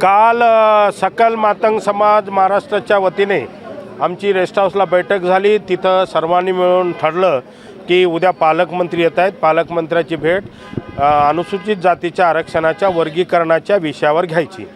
काल सकल मातंग समाज महाराष्ट्राच्या वतीने आमची रेस्ट हाऊसला बैठक झाली. तिथं सर्वांनी मिळून ठरलं की उद्या पालकमंत्री येत आहेत. पालकमंत्र्याची भेट अनुसूचित जातीच्या आरक्षणाच्या वर्गीकरणाच्या विषयावर घ्यायची.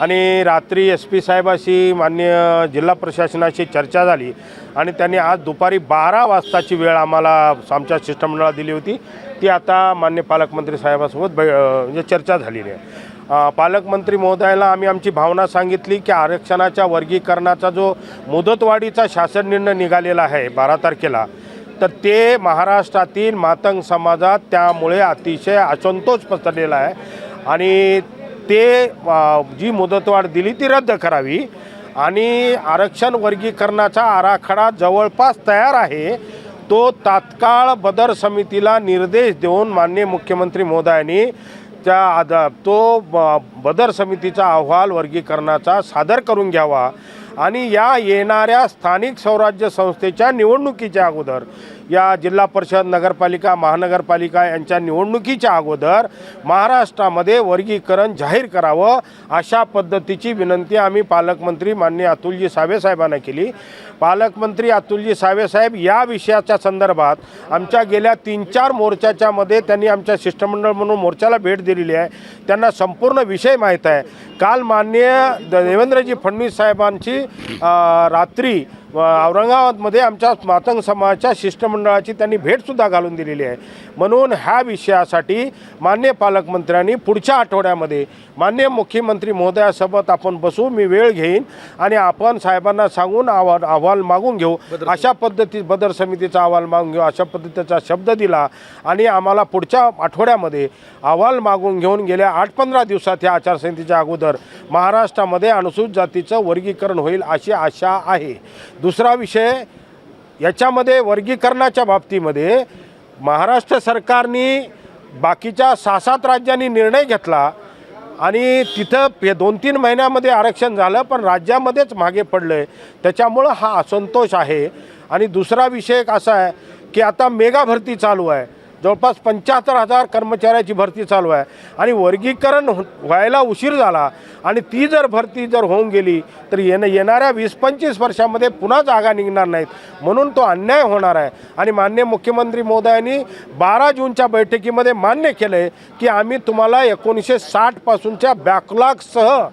आणि रात्री एस पी साहेबाशी मान्य जिल्हा प्रशासनाशी चर्चा झाली आणि त्यांनी आज दुपारी बारा वाजताची वेळ आम्हाला आमच्या शिष्टमंडळाला दिली होती. ती आता मान्य पालकमंत्री साहेबासोबत बै म्हणजे चर्चा झालेली आहे. पालकमंत्री महोदयाला आम्ही आमची भावना सांगितली की आरक्षणाच्या वर्गीकरणाचा जो मुदतवाढीचा शासन निर्णय निघालेला आहे बारा तारखेला तर ते महाराष्ट्रातील मातंग समाजात त्यामुळे अतिशय असंतोष पसरलेला आहे. आणि ते जी मुदतवाढ दिली ती रद्द करावी. आणि आरक्षण वर्गीकरणाचा आराखडा जवळपास तयार आहे. तो तात्काळ बदर समितीला निर्देश देऊन माननीय मुख्यमंत्री मोदयांनी त्या आद तो ब- बदर समितीचा अहवाल वर्गीकरणाचा सादर करून घ्यावा. आणि या येणाऱ्या स्थानिक स्वराज्य संस्थेच्या निवडणुकीच्या अगोदर या जिल्हा परिषद नगरपालिका महानगरपालिका यांच्या निवडणुकीच्या अगोदर महाराष्ट्रामध्ये वर्गीकरण जाहीर करावं अशा पद्धतीची विनंती आम्ही पालकमंत्री माननीय अतुलजी सावे साहेबांना केली. पालकमंत्री अतुलजी सावे साहेब या विषयाच्या संदर्भात आमच्या गेल्या तीन चार मोर्चाच्या मध्ये त्यांनी आमच्या शिष्टमंडळ म्हणून मोर्चाला भेट दिलेली आहे. त्यांना संपूर्ण विषय माहीत आहे. काल माननीय द- देवेंद्रजी फडणवीस साहेबांची रात्री औरंगाबादमध्ये आमच्या मातंग समाजाच्या शिष्टमंडळाची त्यांनी भेटसुद्धा घालून दिलेली आहे. म्हणून ह्या विषयासाठी मान्य पालकमंत्र्यांनी पुढच्या आठवड्यामध्ये मान्य मुख्यमंत्री महोदयासोबत आपण बसू मी वेळ घेईन आणि आपण साहेबांना सांगून अहवाल अहवाल मागून घेऊ. अशा पद्धती बदर समितीचा अहवाल मागून घेऊ अशा पद्धतीचा शब्द दिला आणि आम्हाला पुढच्या आठवड्यामध्ये अहवाल मागून घेऊन गेल्या आठ पंधरा दिवसात या आचारसंहितेच्या अगोदर महाराष्ट्रामध्ये अनुसूचित जातीचं वर्गीकरण होईल अशी आशा आहे. दुसरा विषय याच्यामध्ये वर्गीकरणाच्या बाबतीमध्ये महाराष्ट्र सरकारने बाकीच्या सहा सात राज्यांनी निर्णय घेतला आणि तिथं पे दोन तीन महिन्यामध्ये आरक्षण झालं पण राज्यामध्येच मागे पडलं आहे त्याच्यामुळं हा असंतोष आहे. आणि दुसरा विषय असा आहे की आता मेगा भरती चालू आहे. जवळपास पंच्याहत्तर हजार कर्मचाऱ्याची भरती चालू आहे. आणि वर्गीकरण व्हायला उशीर झाला. आणि ती जर भरती जर होऊन गेली तर येणं येणाऱ्या वीस पंचवीस वर्षामध्ये पुन्हा जागा निघणार नाहीत. म्हणून तो अन्याय होणार आहे. आणि मान्य मुख्यमंत्री मोदयांनी बारा जूनच्या बैठकीमध्ये मान्य केलं आहे की आम्ही तुम्हाला एकोणीसशे साठपासूनच्या बॅकलॉगसह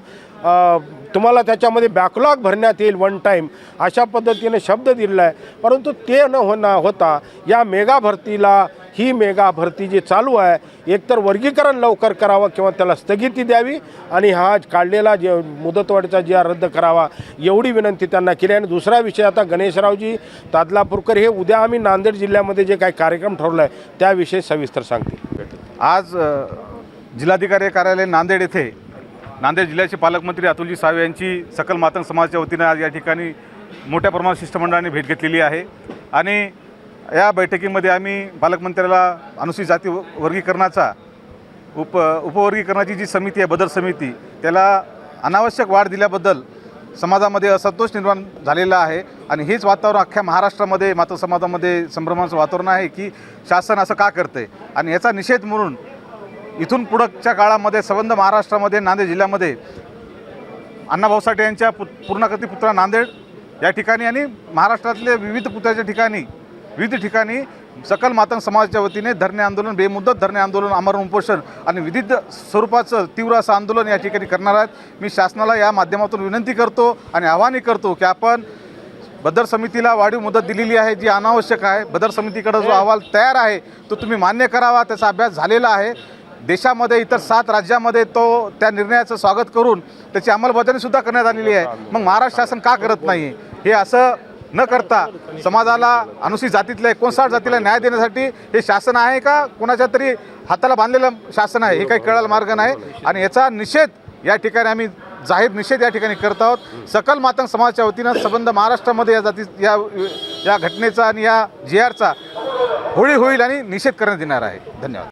तुम्हाला त्याच्यामध्ये बॅकलॉग भरण्यात येईल वन टाईम अशा पद्धतीने शब्द दिलेला आहे. परंतु ते न होणं होता या मेगा भरतीला ही मेगा भरती जी चालू आहे एकतर वर्गीकरण लवकर करावं किंवा त्याला स्थगिती द्यावी आणि हा काढलेला जे मुदतवाढीचा जी रद्द करावा एवढी विनंती त्यांना केली. आणि दुसरा विषय आता गणेशरावजी तादलापूरकर हे उद्या आम्ही नांदेड जिल्ह्यामध्ये जे काही कार्यक्रम ठरवला आहे त्याविषयी सविस्तर सांगतील. आज जिल्हाधिकारी कार्यालय नांदेड येथे नांदेड जिल्ह्याचे पालकमंत्री अतुलजी सावे यांची सकल मातंग समाजाच्या वतीनं आज या ठिकाणी मोठ्या प्रमाणात शिष्टमंडळाने भेट घेतलेली आहे. आणि या बैठकीमध्ये आम्ही पालकमंत्र्याला अनुसूचित जाती व- वर्गीकरणाचा उप उपवर्गीकरणाची जी समिती आहे बदल समिती त्याला अनावश्यक वाढ दिल्याबद्दल समाजामध्ये असंतोष निर्माण झालेला आहे. आणि हेच वातावरण अख्ख्या महाराष्ट्रामध्ये मात्र समाजामध्ये संभ्रमाचं वातावरण आहे की शासन असं का करतं आहे आणि याचा निषेध म्हणून इथून पुढच्या काळामध्ये संबंध महाराष्ट्रामध्ये नांदेड जिल्ह्यामध्ये अण्णाभाऊ साठे यांच्या पु पूर्णाकृती पुत्रा नांदेड या ठिकाणी आणि महाराष्ट्रातले विविध पुतळ्याच्या ठिकाणी विविध ठिकाणी सकल मातंग समाजाच्या वतीने धरणे आंदोलन बेमुदत धरणे आंदोलन आमरण उपोषण आणि विविध स्वरूपाचं तीव्र असं आंदोलन या ठिकाणी करणार आहेत. मी शासनाला या माध्यमातून विनंती करतो आणि आवाहनही करतो की आपण बदर समितीला वाढीव मुदत दिलेली आहे जी अनावश्यक आहे. बदर समितीकडे जो अहवाल तयार आहे तो तुम्ही मान्य करावा त्याचा अभ्यास झालेला आहे. देशामध्ये इतर सात राज्यामध्ये तो त्या निर्णयाचं स्वागत करून त्याची अंमलबजावणीसुद्धा करण्यात आलेली आहे. मग महाराष्ट्र शासन का करत नाही? हे असं न करता समाजाला अनुसूचित जातीतल्या एकोणसाठ जातीला न्याय देण्यासाठी हे शासन आहे का? कोणाच्या तरी हाताला बांधलेलं शासन आहे? हे काही कळायला मार्ग नाही. आणि याचा निषेध या ठिकाणी आम्ही जाहीर निषेध या ठिकाणी करत आहोत. सकल मातंग समाजाच्या वतीनं संबंध महाराष्ट्रामध्ये या जाती या या घटनेचा आणि या जी आरचा होळी होईल आणि निषेध करण्यात येणार आहे. धन्यवाद.